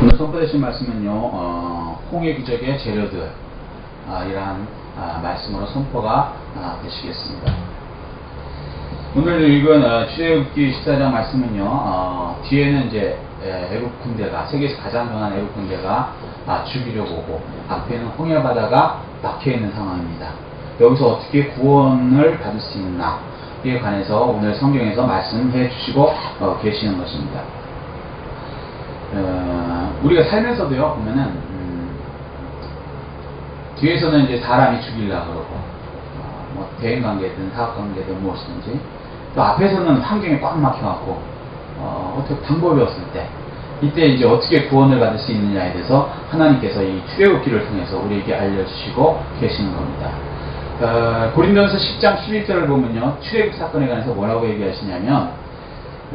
오늘 선포되신 말씀은요, 어, 홍해 기적의 재료들, 아, 이러한 아, 말씀으로 선포가 아, 되시겠습니다. 오늘 읽은 어, 출애굽기 14장 말씀은요, 어, 뒤에는 이제 에, 애국 군대가 세계에서 가장 강한 애국 군대가 아, 죽이려고 오고 앞에는 홍해 바다가 막혀 있는 상황입니다. 여기서 어떻게 구원을 받을 수 있나 이에 관해서 오늘 성경에서 말씀해 주시고 어, 계시는 것입니다. 어, 우리가 살면서도요 보면은 음, 뒤에서는 이제 사람이 죽이려 그러고 어, 뭐 대인 관계든 사업 관계든 무엇이든지 또 앞에서는 환경이 꽉 막혀갖고 어, 어떻게 방법이 없을 때 이때 이제 어떻게 구원을 받을 수 있느냐에 대해서 하나님께서 이 출애굽기를 통해서 우리에게 알려주시고 계시는 겁니다. 어, 고린도전서 10장 11절을 보면요 출애굽 사건에 관해서 뭐라고 얘기하시냐면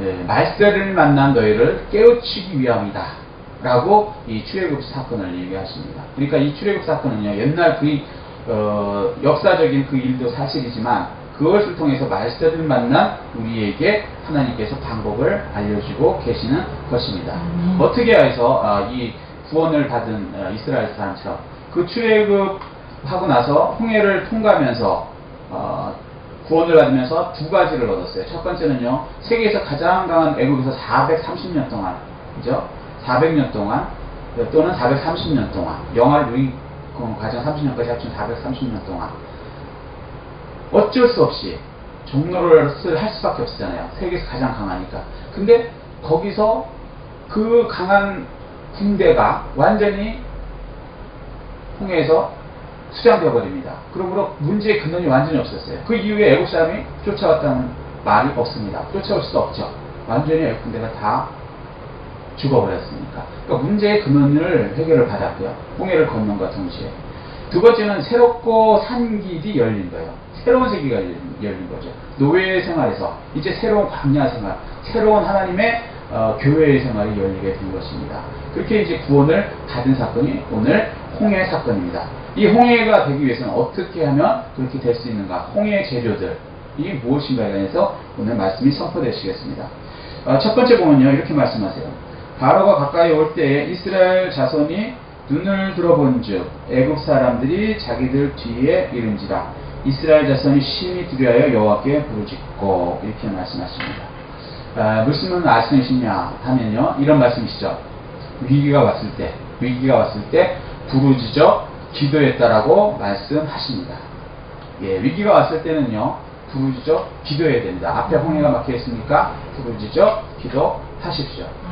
예, 말세를 만난 너희를 깨우치기 위함이다. 라고 이 출애굽 사건을 얘기하십니다. 그러니까 이 출애굽 사건은요, 옛날 그, 어, 역사적인 그 일도 사실이지만 그것을 통해서 말세를 만난 우리에게 하나님께서 방법을 알려주고 계시는 것입니다. 음. 어떻게 해서 아, 이 구원을 받은 어, 이스라엘 사람처럼 그 출애굽하고 나서 홍해를 통과하면서 어, 구원을 받으면서 두 가지를 얻었어요. 첫 번째는요, 세계에서 가장 강한 애국에서 430년 동안, 그죠? 400년 동안, 또는 430년 동안, 영화를 누린 그 가장 30년까지 합치면 430년 동안, 어쩔 수 없이 종로를 할 수밖에 없었잖아요. 세계에서 가장 강하니까. 근데 거기서 그 강한 군대가 완전히 홍해에서 수장되어 버립니다. 그러므로 문제의 근원이 완전히 없었어요. 그 이후에 애국 사람이 쫓아왔다는 말이 없습니다. 쫓아올 수 없죠. 완전히 애국 군대가 다 죽어버렸으니까. 그러니까 문제의 근원을 해결을 받았고요. 홍해를 건넌 것과 동시에. 두 번째는 새롭고 산 길이 열린 거예요. 새로운 세계가 열린, 거죠. 노예 생활에서 이제 새로운 광야 생활, 새로운 하나님의 어, 교회의 생활이 열리게 된 것입니다. 그렇게 이제 구원을 받은 사건이 오늘 홍해 사건입니다. 이 홍해가 되기 위해서는 어떻게 하면 그렇게 될 수 있는가? 홍해의 재료들, 이 무엇인가에 대해서 오늘 말씀이 선포되시겠습니다. 어, 첫 번째 보면요, 이렇게 말씀하세요. 바로가 가까이 올 때에 이스라엘 자손이 눈을 들어본즉 애굽 사람들이 자기들 뒤에 이른지라 이스라엘 자손이 심히 두려하여 여호와께 부르짖고 이렇게 말씀하십니다. 아, 무슨 말씀이시냐 하면요 이런 말씀이시죠. 위기가 왔을 때 위기가 왔을 때 부르짖어 기도했다라고 말씀하십니다. 예, 위기가 왔을 때는요 부르짖어 기도해야 됩니다. 앞에 홍해가 막혀 있으니까 부르짖어 기도하십시오.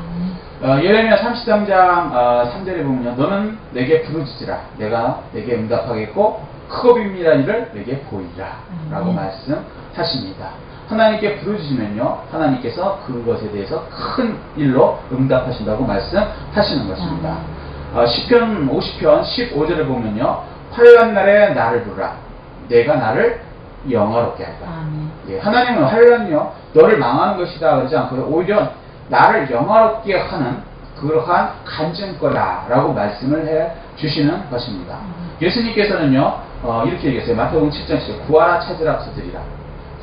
어, 예레미야 33장 어, 3절에 보면요. 너는 내게 부르짖으라. 내가 내게 응답하겠고 크고 비밀한 일을 내게 보이라. 라고 음. 말씀하십니다. 하나님께 부르짖으면요. 하나님께서 그것에 대해서 큰 일로 응답하신다고 말씀하시는 것입니다. 어, 시편 50편 15절을 보면요. 환란 날에 나를 부르라. 내가 나를 영화롭게 할까. 예, 하나님은 환란이요 너를 망하는 것이다 그러지 않고요 오히려 나를 영화롭게 하는 그러한 간증거다라고 말씀을 해 주시는 것입니다. 음. 예수님께서는요 어, 이렇게 얘기했어요. 마태복음 7장 10절 구하라 찾으라 두드리라.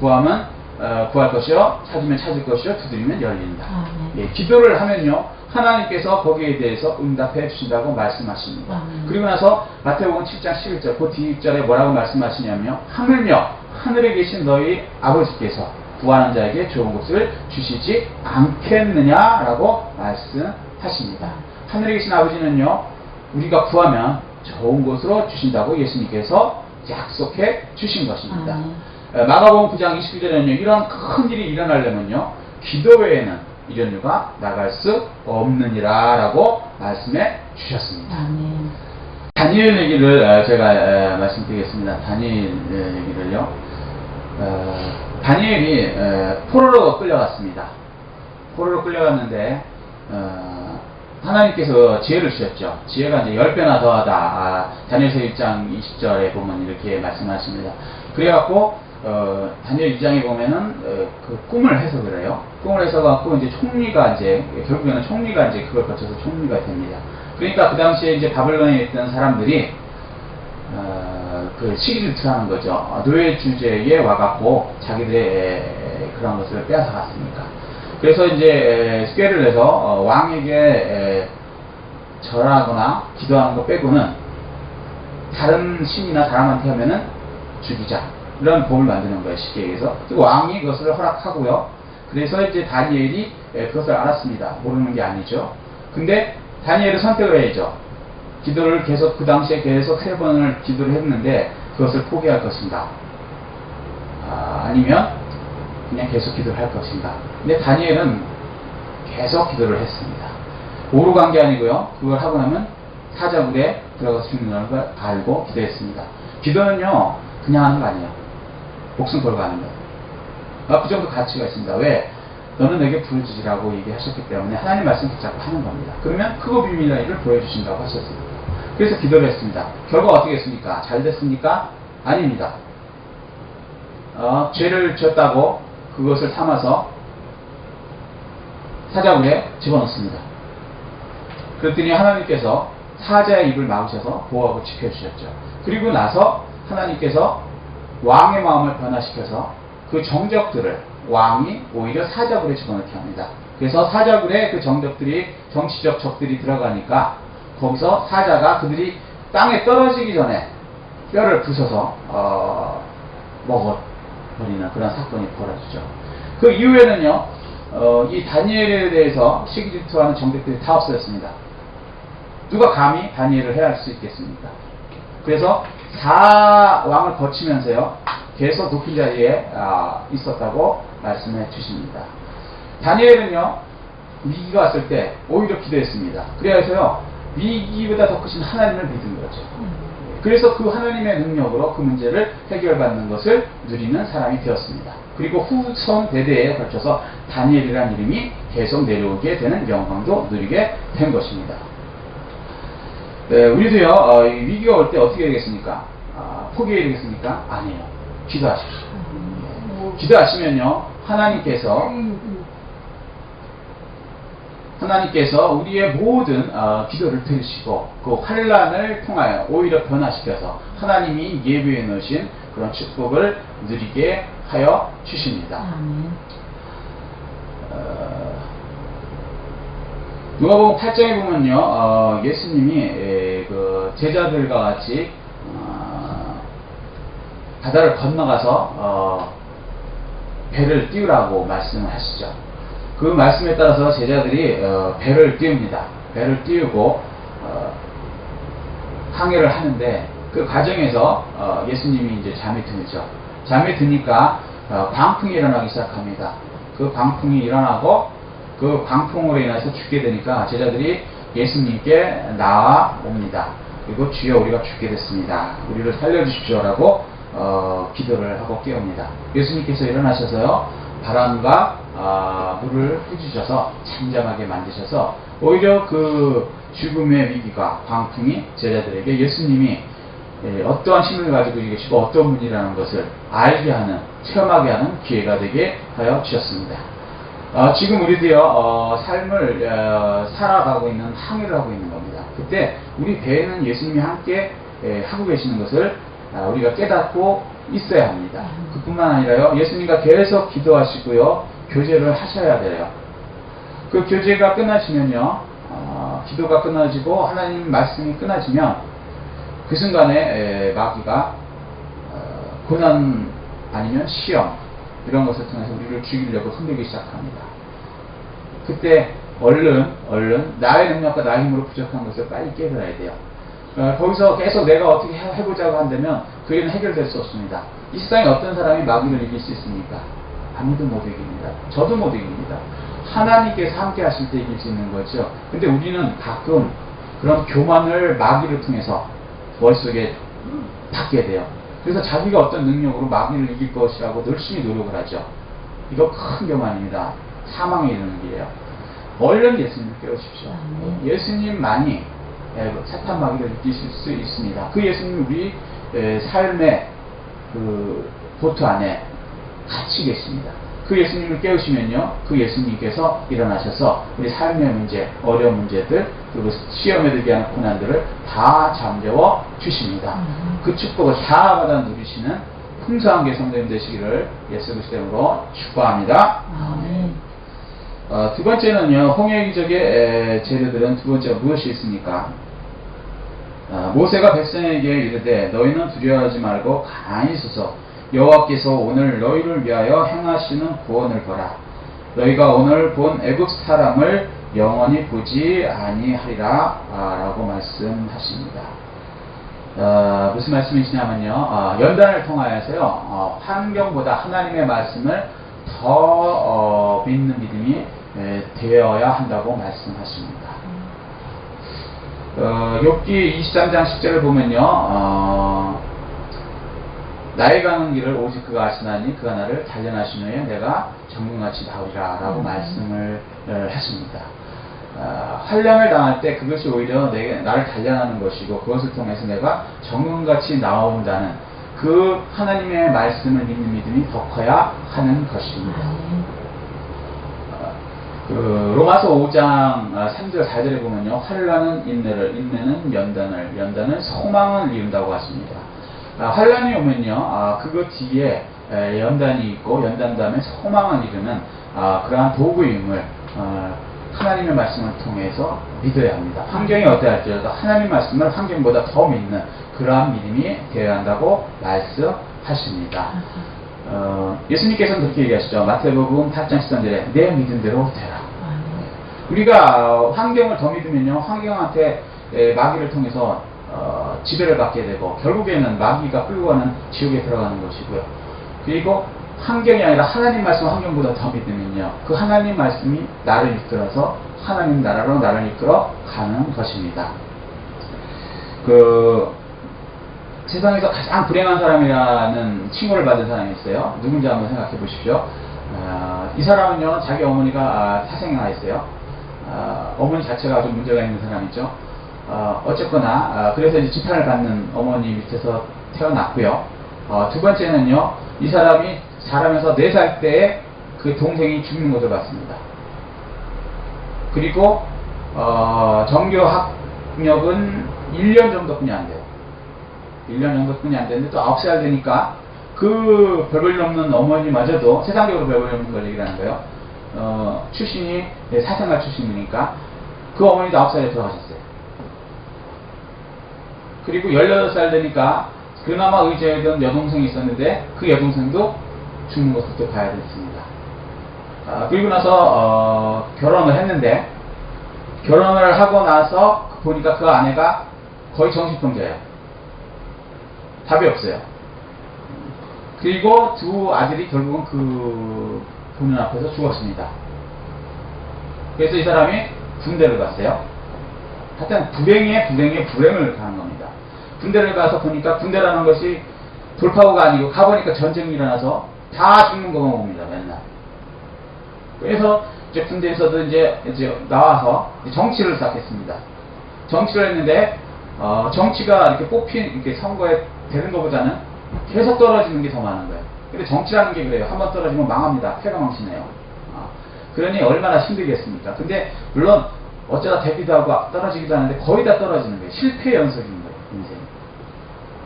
구하면 어, 구할 것이요 찾으면 찾을 것이요 두드리면 열린다. 아멘. 예, 기도를 하면요 하나님께서 거기에 대해서 응답해 주신다고 말씀하십니다. 아멘. 그리고 나서 마태복음 7장 11절 그 뒤절에 뭐라고 말씀하시냐면요 하물며 하늘에 계신 너희 아버지께서 구하는 자에게 좋은 것을 주시지 않겠느냐라고 말씀하십니다. 하늘에 계신 아버지는요 우리가 구하면 좋은 것으로 주신다고 예수님께서 약속해 주신 것입니다. 에, 마가복음 9장 29절에는요 이러한 큰 일이 일어나려면요 기도 외에는 이런 일가 나갈 수 없느니라라고 말씀해 주셨습니다. 아멘. 다니엘 얘기를 어, 제가 에, 말씀드리겠습니다. 다니엘 에, 얘기를요. 어, 다니엘이 에, 포로로 끌려갔습니다. 포로로 끌려갔는데 어, 하나님께서 지혜를 주셨죠. 지혜가 이제 10배나 더하다. 아, 다니엘서 1장 20절에 보면 이렇게 말씀하십니다. 그래갖고 어, 다니엘 2장에 보면은 어, 그 꿈을 해석을 해요. 꿈을 해석하고 이제 총리가 이제 결국에는 총리가 이제 그걸 거쳐서 총리가 됩니다. 그러니까 그 당시에 이제 바벨론에 있던 사람들이 어, 그 시기를 하는 거죠. 어, 노예 주제에 와갖고 자기들의 그런 것을 빼앗아 갔으니까. 그래서 이제 꾀를 내서 어, 왕에게 에, 절하거나 기도하는 거 빼고는 다른 신이나 사람한테 하면은 죽이자. 이런 법을 만드는 거예요, 쉽게 얘기해서. 그리고 왕이 그것을 허락하고요. 그래서 이제 다니엘이 예, 그것을 알았습니다. 모르는 게 아니죠. 근데 다니엘은 선택을 해야죠. 기도를 계속 그 당시에 계속 세 번을 기도를 했는데 그것을 포기할 것인가? 아, 아니면 그냥 계속 기도를 할 것인가? 근데 다니엘은 계속 기도를 했습니다. 오로 간 게 아니고요. 그걸 하고 나면 사자굴에 들어가서 죽는 걸 알고 기도했습니다. 기도는요, 그냥 하는 거 아니에요. 목숨 걸고 하는 거예요. 아, 그 정도 가치가 있습니다. 왜? 너는 내게 부르짖으라고 얘기하셨기 때문에 하나님 말씀 붙잡고 하는 겁니다. 그러면 크고 비밀한 일을 보여주신다고 하셨습니다. 그래서 기도를 했습니다. 결과 어떻게 했습니까? 잘 됐습니까? 아닙니다. 어, 죄를 지었다고 그것을 삼아서 사자굴에 집어넣습니다. 그랬더니 하나님께서 사자의 입을 막으셔서 보호하고 지켜주셨죠. 그리고 나서 하나님께서 왕의 마음을 변화시켜서 그 정적들을 왕이 오히려 사자굴에 집어넣게 합니다. 그래서 사자굴에 그 정적들이 정치적 적들이 들어가니까 거기서 사자가 그들이 땅에 떨어지기 전에 뼈를 부숴서 어, 먹어버리는 그런 사건이 벌어지죠. 그 이후에는요, 어, 이 다니엘에 대해서 시기 질투하는 정적들이 다 없어졌습니다. 누가 감히 다니엘을 해할 수 있겠습니까? 그래서 사왕을 거치면서요 계속 높은 자리에 아, 있었다고 말씀해 주십니다. 다니엘은요 위기가 왔을 때 오히려 기도했습니다. 그래서요 위기보다 더 크신 하나님을 믿은 거죠. 그래서 그 하나님의 능력으로 그 문제를 해결받는 것을 누리는 사람이 되었습니다. 그리고 후손 대대에 걸쳐서 다니엘이라는 이름이 계속 내려오게 되는 영광도 누리게 된 것입니다. 네, 우리도요, 어, 이 위기가 올 때 어떻게 되겠습니까? 아, 포기해야 되겠습니까? 아니에요. 기도하십시오. 기도하시면요, 하나님께서, 하나님께서 우리의 모든 어, 기도를 들으시고, 그 환란을 통하여 오히려 변화시켜서 하나님이 예비해 놓으신 그런 축복을 누리게 하여 주십니다. 아멘. 어, 누가복음 8장에 보면요, 어, 예수님이 에, 그 제자들과 같이 어, 바다를 건너가서 어, 배를 띄우라고 말씀을 하시죠. 그 말씀에 따라서 제자들이 어, 배를 띄웁니다. 배를 띄우고 어, 항해를 하는데 그 과정에서 어, 예수님이 이제 잠이 들죠. 잠이 드니까 어, 광풍이 일어나기 시작합니다. 그 광풍이 일어나고 그 광풍으로 인해서 죽게 되니까 제자들이 예수님께 나와 옵니다. 그리고 주여 우리가 죽게 됐습니다. 우리를 살려주십시오라고 어, 기도를 하고 깨웁니다. 예수님께서 일어나셔서요 바람과 아, 물을 해주셔서 잠잠하게 만드셔서 오히려 그 죽음의 위기가 광풍이 제자들에게 예수님이 예, 어떠한 힘을 가지고 계시고 어떤 분이라는 것을 알게 하는 체험하게 하는 기회가 되게 하여 주셨습니다. 어, 지금 우리도요 어, 삶을 어, 살아가고 있는 항해를 하고 있는 겁니다. 그때 우리 배에는 예수님이 함께 예, 하고 계시는 것을 아, 우리가 깨닫고 있어야 합니다. 그뿐만 아니라요 예수님과 계속 기도하시고요 교제를 하셔야 돼요. 그 교제가 끝나시면요 어, 기도가 끝나지고 하나님 말씀이 끝나지면 그 순간에 에, 마귀가 어, 고난 아니면 시험 이런 것을 통해서 우리를 죽이려고 흔들기 시작합니다. 그때 얼른 얼른 나의 능력과 나의 힘으로 부족한 것을 빨리 깨달아야 돼요. 어, 거기서 계속 내가 어떻게 해- 해보자고 한다면 그 일은 해결될 수 없습니다. 이 세상에 어떤 사람이 마귀를 이길 수 있습니까? 아무도 못 이깁니다. 저도 못 이깁니다. 하나님께서 함께 하실 때 이길 수 있는 거죠. 근데 우리는 가끔 그런 교만을 마귀를 통해서 머릿속에 받게 돼요. 그래서 자기가 어떤 능력으로 마귀를 이길 것이라고 열심히 노력을 하죠. 이거 큰 교만입니다. 사망에 이르는 길이에요. 얼른 예수님을 깨우십시오. 예수님만이 예, 사탄 마귀를 이기실 수 있습니다. 그 예수님 우리 예, 삶의 그 보트 안에 같이 계십니다. 그 예수님을 깨우시면요, 그 예수님께서 일어나셔서 우리 삶의 문제, 어려운 문제들, 그리고 시험에 들게 하는 고난들을 다 잠재워 주십니다. 음. 그 축복을 다 받아 누리시는 풍성한 개성됨 되시기를 예수 그리스도 이름으로 축복합니다. 아멘. 어, 두 번째는요, 홍해 기적의 에, 재료들은 두 번째가 무엇이 있습니까? 아, 모세가 백성에게 이르되 너희는 두려워하지 말고 가만히 있어서 여호와께서 오늘 너희를 위하여 행하시는 구원을 보라. 너희가 오늘 본 애굽 사람을 영원히 보지 아니하리라 아, 라고 말씀하십니다. 어, 무슨 말씀이시냐면요. 어, 연단을 통하여서요. 어, 환경보다 하나님의 말씀을 더 어, 믿는 믿음이 에, 되어야 한다고 말씀하십니다. 어, 욥기 23장 10절을 보면요. 어, 나의 가는 길을 오직 그가 아시나니 그가 나를 단련하신 후에 내가 정금같이 나오리라 라고 음. 말씀을 어, 하십니다. 어, 환란을 당할 때 그것이 오히려 내게 나를 단련하는 것이고 그것을 통해서 내가 정금같이 나온다는 그 하나님의 말씀을 믿는 믿음이 더 커야 하는 것입니다. 아멘. 그 로마서 5장 3절 4절에 보면요 환란은 인내를 인내는 연단을 연단은 소망을 이룬다고 하십니다. 아, 환란이 오면요 아, 그거 뒤에 에, 연단이 있고 연단 다음에 소망을 이루는 아, 그러한 도구임을 어, 하나님의 말씀을 통해서 믿어야 합니다. 환경이 어떠할지라도 하나님 말씀을 환경보다 더 믿는 그러한 믿음이 되어야 한다고 말씀하십니다. 어, 예수님께서는 그렇게 얘기하시죠. 마태복음 8장 13절에 내 믿음대로 되라. 아멘. 우리가 환경을 더 믿으면요, 환경한테 에, 마귀를 통해서 어, 지배를 받게 되고 결국에는 마귀가 끌고 가는 지옥에 들어가는 것이고요. 그리고 환경이 아니라 하나님 말씀 환경보다 더 믿으면요, 그 하나님 말씀이 나를 이끌어서 하나님 나라로 나를 이끌어 가는 것입니다. 그 세상에서 가장 불행한 사람이라는 칭호를 받은 사람이 있어요. 누군지 한번 생각해 보십시오. 아, 이 사람은요, 자기 어머니가 아, 사생아 있어요. 아, 어머니 자체가 좀 문제가 있는 사람이죠. 어, 어쨌거나, 아, 그래서 이제 지탄을 받는 어머니 밑에서 태어났고요. 어, 두 번째는요, 이 사람이 자라면서 4살 때에 그 동생이 죽는 것을 봤습니다. 그리고, 어, 정교 학력은 1년 정도뿐이 안 돼요. 1년 정도뿐이 안 되는데 또 9살 되니까 그 별볼일 없는 어머니마저도 세상적으로 별볼일 없는 걸 얘기하는 거예요. 어, 출신이 네, 사생활 출신이니까 그 어머니도 9살에 들어가셨어요. 그리고 18살 되니까 그나마 의지하던 여동생이 있었는데 그 여동생도 죽는 것을 또 봐야 됐습니다. 아, 그리고 나서 어, 결혼을 했는데 결혼을 하고 나서 보니까 그 아내가 거의 정신병자예요. 답이 없어요. 그리고 두 아들이 결국은 그 보는 앞에서 죽었습니다. 그래서 이 사람이 군대를 갔어요. 하여튼 불행에 불행에 불행을 가는 겁니다. 군대를 가서 보니까 군대라는 것이 돌파구가 아니고 가보니까 전쟁이 일어나서 다 죽는 것만 봅니다. 맨날. 그래서 이제 군대에서도 이제, 이제 나와서 정치를 시작했습니다. 정치를 했는데 어, 정치가 이렇게 뽑힌 이렇게 선거에 되는 것보다는 계속 떨어지는 게 더 많은 거예요. 근데 정치라는 게 그래요. 한번 떨어지면 망합니다. 패가 망치네요. 아, 그러니 얼마나 힘들겠습니까? 근데 물론 어쩌다 되기도 하고 떨어지기도 하는데 거의 다 떨어지는 거예요. 실패 연속인 거예요. 인생.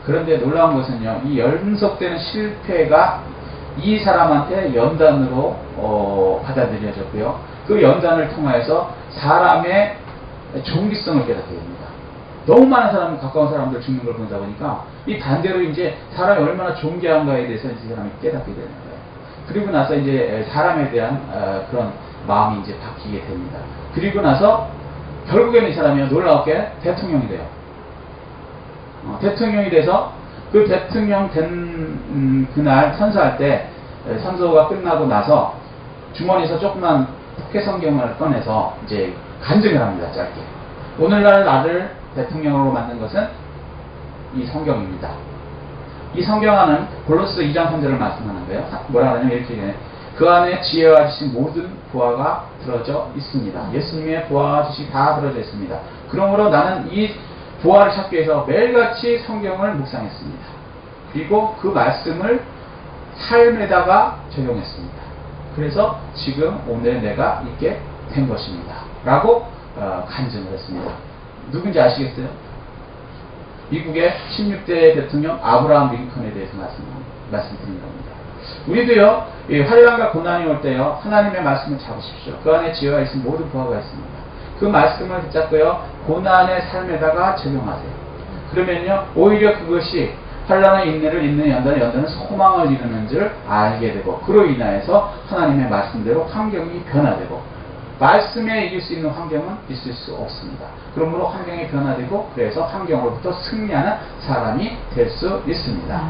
그런데 놀라운 것은요. 이 연속되는 실패가 이 사람한테 연단으로 어, 받아들여졌고요. 그 연단을 통하여서 사람의 종기성을 깨닫게 됩니다. 너무 많은 사람, 가까운 사람들 죽는 걸 보다 보니까 이 반대로 이제 사람이 얼마나 존귀한가에 대해서 이 사람이 깨닫게 되는 거예요. 그리고 나서 이제 사람에 대한 어, 그런 마음이 이제 바뀌게 됩니다. 그리고 나서 결국에는 이 사람이 놀라웠게 대통령이 돼요. 어, 대통령이 돼서 그 대통령 된 음, 그날 선서할 때 에, 선서가 끝나고 나서 주머니에서 조그만 포켓 성경을 꺼내서 이제 간증을 합니다. 짧게. 오늘날 나를 대통령으로 만든 것은 이 성경입니다. 이 성경안은 골로스 2장 3절을 말씀하는 거예요. 뭐라 하냐면 이렇게. 그 안에 지혜와 지식 모든 부하가 들어져 있습니다. 예수님의 부하와 지식이 다 들어져 있습니다. 그러므로 나는 이 부하를 찾기 위해서 매일같이 성경을 묵상했습니다. 그리고 그 말씀을 삶에다가 적용했습니다. 그래서 지금 오늘 내가 있게 된 것입니다. 라고 어, 간증을 했습니다. 누군지 아시겠어요? 미국의 16대 대통령 아브라함 링컨에 대해서 말씀, 말씀드린 겁니다. 우리도요, 이 환란과 고난이 올 때요, 하나님의 말씀을 잡으십시오. 그 안에 지어가 있는 모든 부하가 있습니다. 그 말씀을 붙잡고요, 고난의 삶에다가 적용하세요. 그러면요, 오히려 그것이 환란의 인내를 잇는 연단의 연단은 소망을 이루는 줄 알게 되고, 그로 인하여서 하나님의 말씀대로 환경이 변화되고, 말씀에 이길 수 있는 환경은 있을 수 없습니다. 그러므로 환경이 변화되고, 그래서 환경으로부터 승리하는 사람이 될 수 있습니다.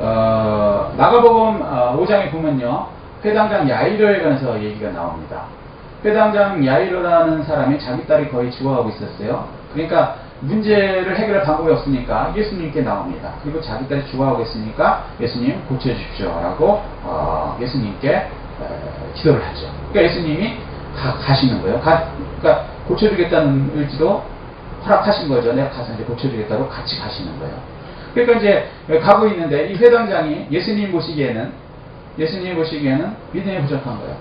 어, 마가복음 어, 5장에 보면요. 회당장 야이로에 관해서 얘기가 나옵니다. 회당장 야이로라는 사람이 자기 딸이 거의 죽어가고 있었어요. 그러니까 문제를 해결할 방법이 없으니까 예수님께 나옵니다. 그리고 자기 딸이 죽어가고 있으니까 예수님 고쳐주십시오. 라고 어, 예수님께 어, 기도를 하죠. 그러니까 예수님이 가, 시는 거예요. 가, 그러니까 고쳐주겠다는 의지도 허락하신 거죠. 내가 가서 이제 고쳐주겠다고 같이 가시는 거예요. 그러니까 이제 가고 있는데 이 회당장이 예수님 보시기에는 예수님 보시기에는 믿음이 부족한 거예요.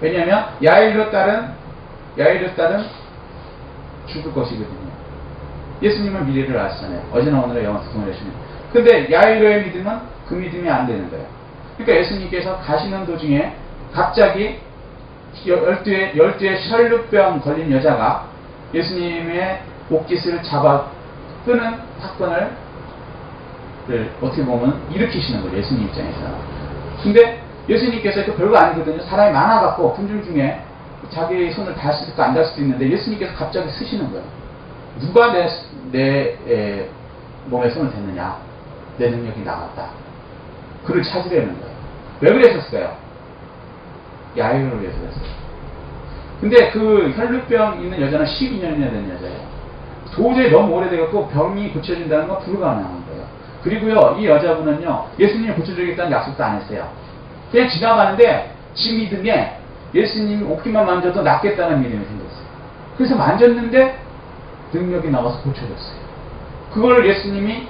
왜냐하면 야이로 딸은 야이로 딸은 죽을 것이거든요. 예수님은 미래를 아시잖아요. 어제나 오늘의 영원 특성을 해주시는. 근데 야이로의 믿음은 그 믿음이 안 되는 거예요. 그러니까 예수님께서 가시는 도중에 갑자기 열두의 열두의 혈루병 걸린 여자가 예수님의 옷깃을 잡아 끄는 사건을 를 어떻게 보면 일으키시는 거예요. 예수님 입장에서는. 근데 예수님께서 그 별거 아니거든요. 사람이 많아갖고 군중 중에 자기 손을 닿을 수도 있고 안 닿을 수도 있는데 예수님께서 갑자기 쓰시는 거예요. 누가 내, 내 에, 몸에 손을 댔느냐? 내 능력이 나갔다. 그를 찾으려는 거예요. 왜 그랬었을까요? 야유를 위해서 그랬어요. 근데 그 혈루병 있는 여자는 12년이나 된 여자예요. 도저히 너무 오래돼갖고 병이 고쳐진다는 건 불가능한. 그리고요, 이 여자분은요, 예수님이 고쳐주겠다는 약속도 안 했어요. 그냥 지나가는데, 지 믿음에 예수님이 옷기만 만져도 낫겠다는 믿음이 생겼어요. 그래서 만졌는데, 능력이 나와서 고쳐졌어요. 그걸 예수님이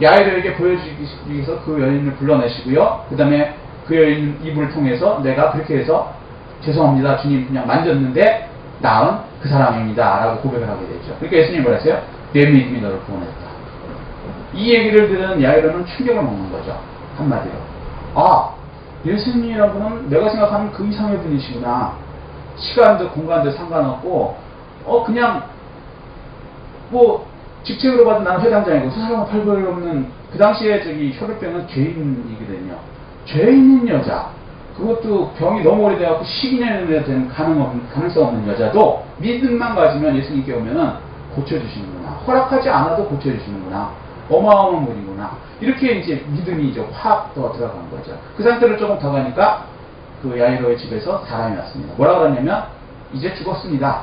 야이로에게 보여주기 위해서 그 여인을 불러내시고요. 그 다음에 그 여인 입을 통해서 내가 그렇게 해서 죄송합니다. 주님 그냥 만졌는데 나은 그 사람입니다. 라고 고백을 하게 되죠. 그러니까 예수님이 뭐랬어요? 내 믿음이 너를 구원했다. 이 얘기를 들은 야이로는 충격을 먹는 거죠. 한마디로. 아, 예수님이라는 분은 내가 생각하는 그 이상의 분이시구나. 시간도 공간도 상관없고, 어, 그냥, 뭐, 직책으로 받은 나는 회당장이고, 그 사람은 팔벌 없는, 그 당시에 저기 혈액병은 죄인이거든요. 죄 있는 여자. 그것도 병이 너무 오래돼갖고 12년이나 되는 가능, 없- 가능성 없는 여자도 믿음만 가지면 예수님께 오면은 고쳐주시는구나. 허락하지 않아도 고쳐주시는구나. 어마어마한 분이구나. 이렇게 이제 믿음이 이제 확 더 들어간 거죠. 그 상태로 조금 더 가니까 그 야이로의 집에서 사람이 왔습니다. 뭐라 그러냐면 이제 죽었습니다.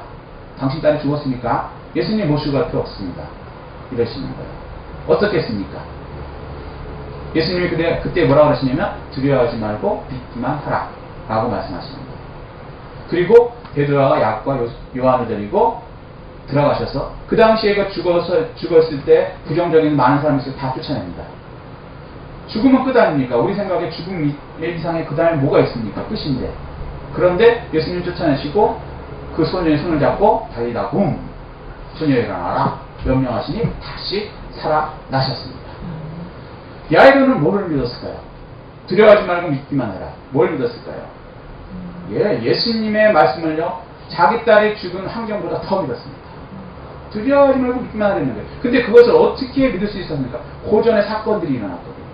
당신 딸이 죽었으니까 예수님 모시고 갈 필요 없습니다. 이러시는 거예요. 어떻겠습니까? 예수님이 그때, 그때 뭐라고 하시냐면 두려워하지 말고 믿기만 하라 라고 말씀하시는 거예요. 그리고 베드로가 약과 요- 요한을 데리고 들어가셔서 그 당시에 그 죽어서 죽었을 때 부정적인 많은 있어서 다 쫓아냅니다. 죽음은 끝 아닙니까? 우리 생각에 죽음 이- 이상의 그 다음에 뭐가 있습니까? 끝인데. 그런데 예수님 쫓아내시고 그 소녀의 손을 잡고 달리다 붐 소녀 일어나라 명령하시니 다시 살아나셨습니다. 야이로는 뭐를 믿었을까요? 두려워하지 말고 믿기만 해라. 뭘 믿었을까요? 예, 예수님의 말씀을요, 자기 딸이 죽은 환경보다 더 믿었습니다. 두려워하지 말고 믿기만 하라는 거예요. 근데 그것을 어떻게 믿을 수 있었습니까? 고전의 사건들이 일어났거든요.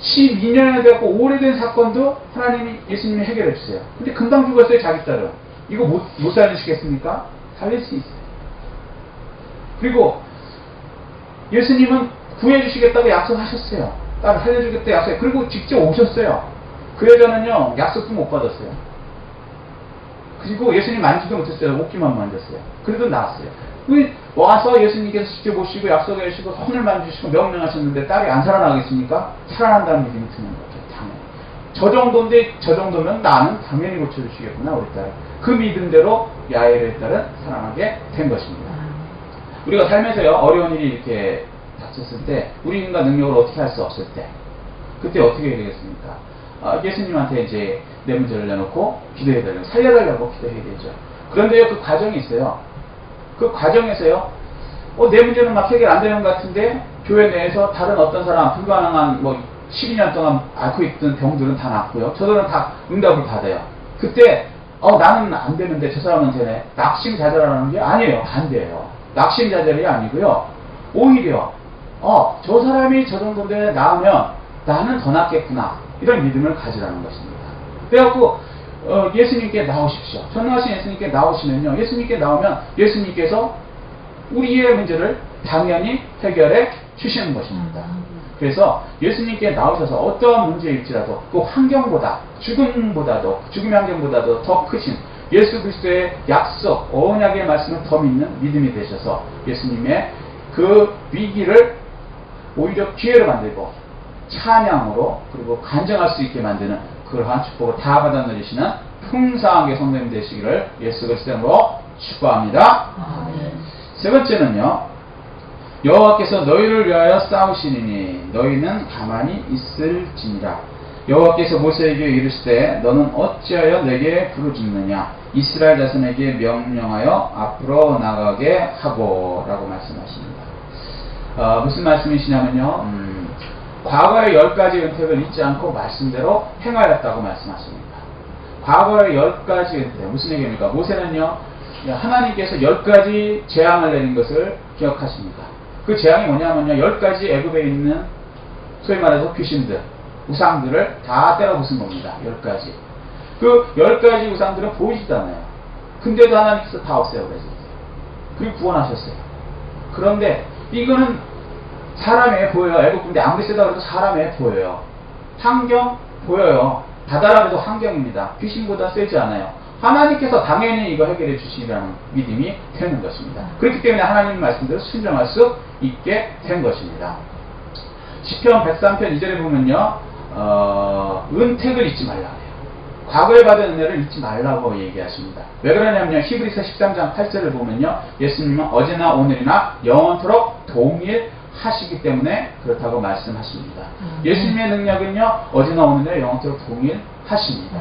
12년이 되었고 오래된 사건도 하나님이 예수님이 해결해 주세요. 근데 금방 죽었어요, 자기 딸은. 이거 못, 못 살리시겠습니까? 살릴 수 있어요. 그리고 예수님은 구해주시겠다고 약속하셨어요. 딸을 살려주겠다 약속. 그리고 직접 오셨어요. 그 여자는요 약속도 못 받았어요. 그리고 예수님 만지도 못했어요. 옷기만 만졌어요. 그래도 나았어요. 그 와서 예수님께서 직접 오시고 약속해 주시고 손을 만지시고 명령하셨는데 딸이 안 살아나겠습니까? 살아난다는 믿음이 드는 거죠. 당연히. 저 정도인데 저 정도면 나는 당연히 고쳐주시겠구나 우리 딸. 그 믿음대로 야엘의 딸은 살아나게 된 것입니다. 우리가 살면서요 어려운 일이 이렇게 닥쳤을 때 우리 인간 능력을 어떻게 할 수 없을 때 그때 어떻게 해야 되겠습니까? 아, 예수님한테 이제 내 문제를 내놓고 기도해달라고 살려달라고 기도해야 되죠. 그런데요 그 과정이 있어요. 그 과정에서요 어, 내 문제는 막 해결 안 되는 것 같은데 교회 내에서 다른 어떤 사람 불가능한 뭐 12년 동안 앓고 있던 병들은 다 낫고요. 저들은 다 응답을 받아요. 그때 어 나는 안 되는데 저 사람은 되네. 낙심자절하는 게 아니에요. 반대예요. 낙심자절이 아니고요. 오히려 어 저 사람이 저 정도인데 나으면 나는 더 낫겠구나. 이런 믿음을 가지라는 것입니다. 그래갖고 어, 예수님께 나오십시오. 전능하신 예수님께 나오시면요. 예수님께 나오면 예수님께서 우리의 문제를 당연히 해결해 주시는 것입니다. 그래서 예수님께 나오셔서 어떠한 문제일지라도 그 환경보다 죽음보다도 죽음의 환경보다도 더 크신 예수 그리스도의 약속 언약의 말씀을 더 믿는 믿음이 되셔서 예수님의 그 위기를 오히려 기회로 만들고 찬양으로 그리고 간증할 수 있게 만드는 그러한 축복을 다 받아 누리시는 풍성하게 성도님 되시기를 예수 그리스도로 축복합니다. 세 번째는요. 여호와께서 너희를 위하여 싸우시리니 너희는 가만히 있을지니라. 여호와께서 모세에게 이르시되 너는 어찌하여 내게 부르짖느냐 이스라엘 자손에게 명령하여 앞으로 나가게 하고라고 말씀하십니다. 어, 무슨 말씀이시냐면요. 음, 과거의 열 가지 은택을 잊지 않고 말씀대로 행하였다고 말씀하십니다. 과거의 열 가지 은택 무슨 얘기입니까? 모세는요 하나님께서 열 가지 재앙을 내린 것을 기억하십니다. 그 재앙이 뭐냐면요 열 가지 애굽에 있는 소위 말해서 귀신들 우상들을 다 때려 부순 겁니다. 열 가지. 그 열 가지 우상들은 보이지도 않아요. 근데도 하나님께서 다 없애버리셨어요. 그리고 구원하셨어요. 그런데 이거는 사람에 보여요. 애국 군대 아무리 세다 그래도 사람에 보여요. 환경 보여요. 바다라도 환경입니다. 귀신보다 세지 않아요. 하나님께서 당연히 이거 해결해 주시리라는 믿음이 되는 것입니다. 그렇기 때문에 하나님 말씀대로 순종할 수 있게 된 것입니다. 시편 103편 2절에 보면요. 어, 은택을 잊지 말라 해요. 과거에 받은 은혜를 잊지 말라고 얘기하십니다. 왜 그러냐면요. 히브리서 13장 8절을 보면요. 예수님은 어제나 오늘이나 영원토록 동일 하시기 때문에 그렇다고 말씀하십니다. 음. 예수님의 능력은요. 어제나 오늘이나 영원토록 동일하십니다.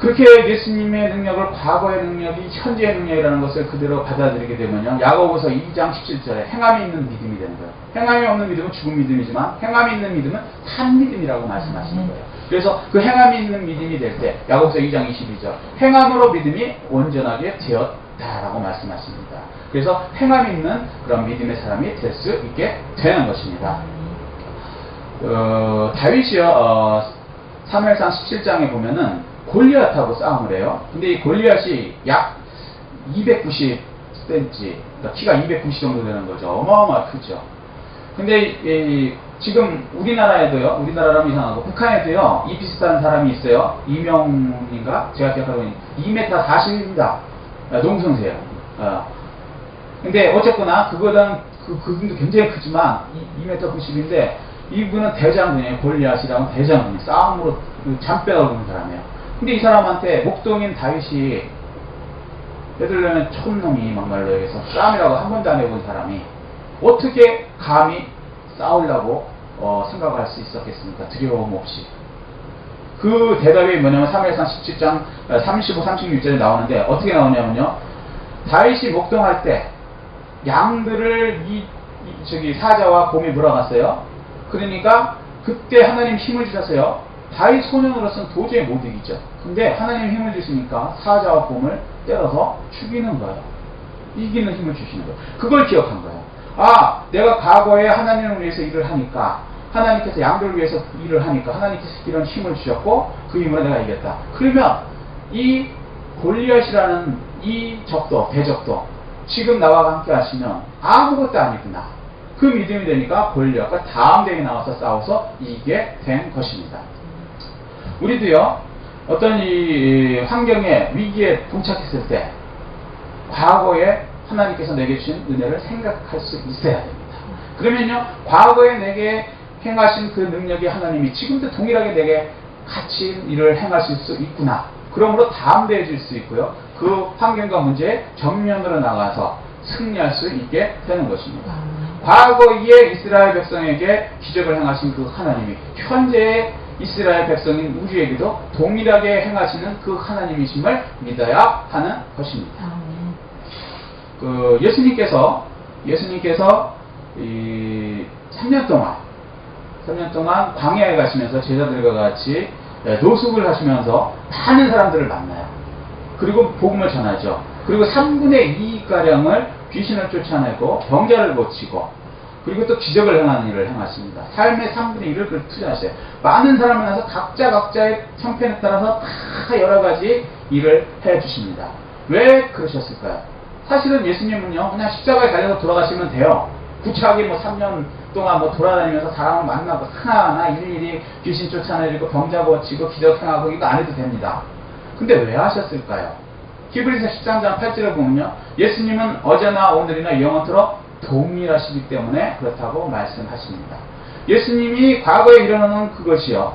그렇게 예수님의 능력을 과거의 능력이 현재의 능력이라는 것을 그대로 받아들이게 되면요. 야고보서 2장 17절에 행함이 있는 믿음이 되는 거예요. 행함이 없는 믿음은 죽은 믿음이지만 행함이 있는 믿음은 산 믿음이라고 말씀하시는 거예요. 그래서 그 행함이 있는 믿음이 될 때 야고보서 2장 22절 행함으로 믿음이 온전하게 되었다라고 말씀하십니다. 그래서 행함 있는 그런 믿음의 사람이 될 수 있게 되는 것입니다. 어, 다윗이요, 어, 3회상 17장에 보면은 골리앗하고 싸움을 해요. 근데 이 골리앗이 약 290cm, 그러니까 키가 290 정도 되는 거죠. 어마어마하게 크죠. 근데 이, 이, 지금 우리나라에도요, 우리나라라면 이상하고 북한에도요, 이 비슷한 사람이 있어요. 이명인가? 제가 기억하기로는 2m 40입니다. 농성세요. 어. 근데 어쨌거나 그거랑 그 그분도 굉장히 크지만 2m 90인데 이분은 대장군이에요. 골리앗이라는 대장군이 싸움으로 그 잔뼈가 굵는 사람이에요. 근데 이 사람한테 목동인 다윗이 베들레헴 촌놈이 막말로 여기서 싸움이라고 한 번도 안 해본 사람이 어떻게 감히 싸우려고 어, 생각할 수 있었겠습니까? 두려움 없이. 그 대답이 뭐냐면 3회상 17장 35, 36절에 나오는데 어떻게 나오냐면요. 다윗이 목동할 때 양들을 이, 이 저기 사자와 곰이 물어갔어요. 그러니까 그때 하나님 힘을 주셨어요. 다윗 소년으로서는 도저히 못 이기죠. 근데 하나님 힘을 주시니까 사자와 곰을 때려서 죽이는 거예요. 이기는 힘을 주시는 거예요. 그걸 기억한 거예요. 아, 내가 과거에 하나님을 위해서 일을 하니까 하나님께서 양들을 위해서 일을 하니까 하나님께서 이런 힘을 주셨고 그 힘으로 내가 이겼다. 그러면 이 골리앗이라는 이 적도 대적도 지금 나와 함께 하시면 아무것도 아니구나. 그 믿음이 되니까 골리앗과 다음 대에 나와서 싸워서 이기게 된 것입니다. 우리도요 어떤 이 환경에 위기에 봉착했을 때 과거에 하나님께서 내게 주신 은혜를 생각할 수 있어야 됩니다. 그러면요 과거에 내게 행하신 그 능력이 하나님이 지금도 동일하게 내게 같이 일을 행하실 수 있구나. 그러므로 다음 대해질 수 있고요. 그 환경과 문제에 정면으로 나가서 승리할 수 있게 되는 것입니다. 과거에 이스라엘 백성에게 기적을 행하신 그 하나님이 현재의 이스라엘 백성인 우리에게도 동일하게 행하시는 그 하나님이심을 믿어야 하는 것입니다. 그 예수님께서 예수님께서 이 3년 동안 3년 동안 광야에 가시면서 제자들과 같이 예, 노숙을 하시면서 많은 사람들을 만나요. 그리고 복음을 전하죠. 그리고 3분의 2가량을 귀신을 쫓아내고 병자를 고치고 그리고 또 기적을 행하는 일을 행하십니다. 삶의 3분의 1을 그 투자하셔요. 많은 사람을 만나서 각자 각자의 형편에 따라서 다 여러 가지 일을 해 주십니다. 왜 그러셨을까요? 사실은 예수님은요, 그냥 십자가에 달려서 돌아가시면 돼요. 구차하게 뭐 3년 동안 뭐 돌아다니면서 사람을 만나고 하나하나 일일이 귀신 쫓아내리고 병자 고치고 기적 행하고 이거 안 해도 됩니다. 근데 왜 하셨을까요? 히브리서 13장 8절에 보면요. 예수님은 어제나 오늘이나 영원토록 동일하시기 때문에 그렇다고 말씀하십니다. 예수님이 과거에 일어나는 그것이요.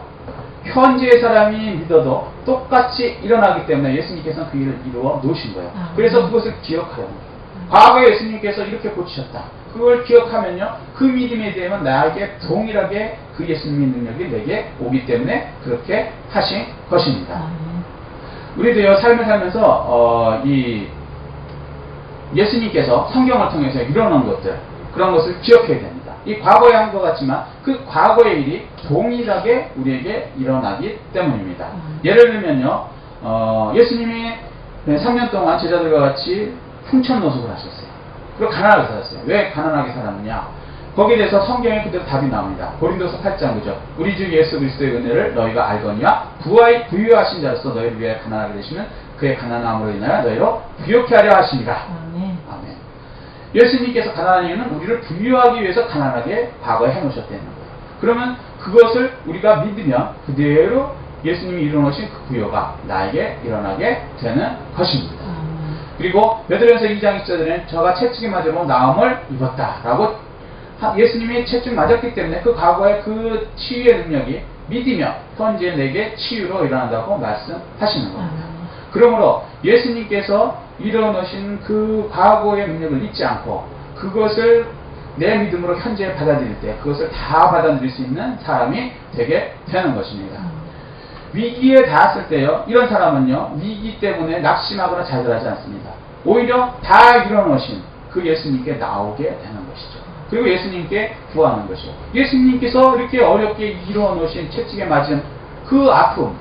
현재의 사람이 믿어도 똑같이 일어나기 때문에 예수님께서는 그 일을 이루어 놓으신 거예요. 아. 그래서 그것을 기억하라는 거예요. 과거에 예수님께서 이렇게 고치셨다. 그걸 기억하면요. 그 믿음에 대하면 나에게 동일하게 그 예수님의 능력이 내게 오기 때문에 그렇게 하신 것입니다. 우리도요 삶을 살면서 어, 이 예수님께서 성경을 통해서 일어난 것들 그런 것을 기억해야 됩니다. 이 과거에 한 것 같지만 그 과거의 일이 동일하게 우리에게 일어나기 때문입니다. 음. 예를 들면요, 어, 예수님이 3년 동안 제자들과 같이 풍천 노숙을 하셨어요. 그리고 가난하게 살았어요. 왜 가난하게 살았느냐? 거기에 대해서 성경에 그대로 답이 나옵니다. 고린도서 8장 그죠? 우리 주 예수 그리스도의 은혜를 너희가 알거니와 부하이 부유하신 자로서 너희를 위하여 가난하게 되시면 그의 가난함으로 인하여 너희로 부욕케 하려 하시니라. 아멘. 아멘. 예수님께서 가난한 이유는 우리를 부유하기 위해서 가난하게 과거에 해놓으셨다는 거예요. 그러면 그것을 우리가 믿으면 그대로 예수님이 이루어놓으신 그 부여가 나에게 일어나게 되는 것입니다. 그리고 베드로전서 2장 1절에는 저가 채찍에 맞으로 나음을 입었다라고 하- 예수님이 채찍 맞았기 때문에 그 과거의 그 치유의 능력이 믿으며 현재 내게 치유로 일어난다고 말씀하시는 겁니다. 아멘. 그러므로 예수님께서 이뤄놓으신 그 과거의 능력을 잊지 않고 그것을 내 믿음으로 현재 받아들일 때 그것을 다 받아들일 수 있는 사람이 되게 되는 것입니다. 아멘. 위기에 닿았을 때요, 이런 사람은요, 위기 때문에 낙심하거나 좌절하지 않습니다. 오히려 다 이뤄놓으신 그 예수님께 나오게 되는 것이죠. 그리고 예수님께 구하는 것이죠. 예수님께서 이렇게 어렵게 이뤄놓으신 채찍에 맞은 그 아픔,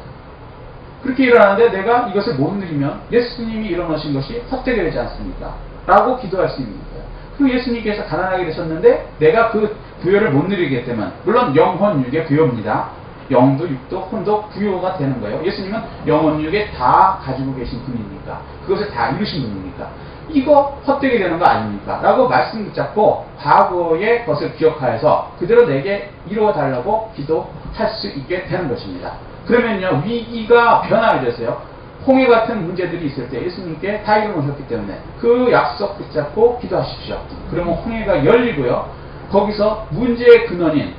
그렇게 일어나는데 내가 이것을 못 누리면 예수님이 일어나신 것이 헛되게 되지 않습니까? 라고 기도할 수 있는 거예요. 그 예수님께서 가난하게 되셨는데 내가 그 부여를 못 누리게 되면 물론 영혼 육의 부여입니다. 영도 육도 혼도 부여가 되는 거예요. 예수님은 영혼 육에 다 가지고 계신 분이니까 그것을 다 이루신 분이니까 이거 헛되게 되는 거 아닙니까? 라고 말씀 붙잡고 과거의 것을 기억하여서 그대로 내게 이루어 달라고 기도할 수 있게 되는 것입니다. 그러면요 위기가 변화가 됐어요. 홍해 같은 문제들이 있을 때 예수님께 다 이루어졌기 때문에 그 약속 붙잡고 기도하십시오. 그러면 홍해가 열리고요. 거기서 문제의 근원인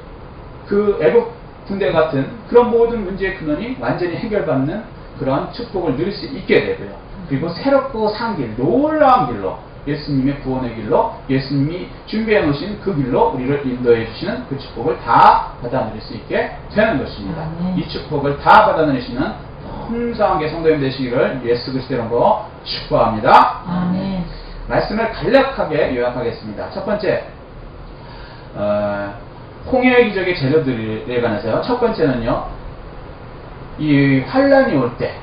그 애국 군대 같은 그런 모든 문제의 근원이 완전히 해결받는 그런 축복을 누릴 수 있게 되고요. 그리고 새롭고 산 길, 놀라운 길로 예수님의 구원의 길로 예수님이 준비해 놓으신 그 길로 우리를 인도해 주시는 그 축복을 다 받아 누릴 수 있게 되는 것입니다. 아멘. 이 축복을 다 받아 누리시는 풍성하게 성도님 되시기를 예수 그리스도의 이름으로 축복합니다. 아멘. 말씀을 간략하게 요약하겠습니다. 첫 번째, 어, 홍해의 기적의 재료들에 관해서요. 첫 번째는요, 이 환란이 올 때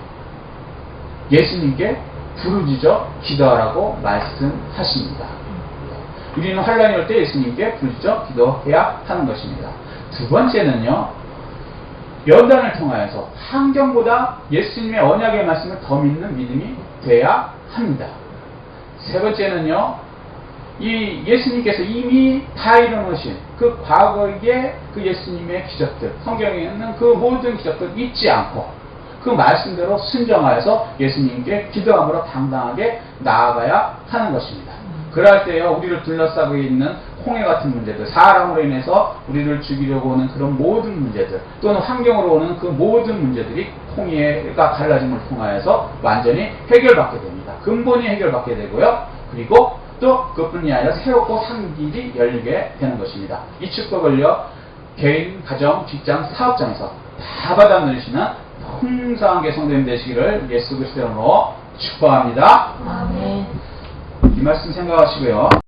예수님께 부르짖어 기도하라고 말씀하십니다. 우리는 환란이 올 때 예수님께 부르짖어 기도해야 하는 것입니다. 두 번째는요, 연단을 통하여서 환경보다 예수님의 언약의 말씀을 더 믿는 믿음이 돼야 합니다. 세 번째는요, 이 예수님께서 이미 다 이뤄놓으신 그 과거의 그 예수님의 기적들, 성경에 있는 그 모든 기적들 잊지 않고 그 말씀대로 순정하여서 예수님께 기도함으로 당당하게 나아가야 하는 것입니다. 그럴 때요, 우리를 둘러싸고 있는 홍해 같은 문제들, 사람으로 인해서 우리를 죽이려고 오는 그런 모든 문제들, 또는 환경으로 오는 그 모든 문제들이 홍해가 갈라짐을 통하여서 완전히 해결받게 됩니다. 근본이 해결받게 되고요. 그리고 또 그뿐이 아니라 새롭고 산 길이 열리게 되는 것입니다. 이 축복을요, 개인, 가정, 직장, 사업장에서 다 받아 누리시는 풍성하게 성도님 되시기를 예수 그리스도로 축복합니다. 아멘. 이 말씀 생각하시고요.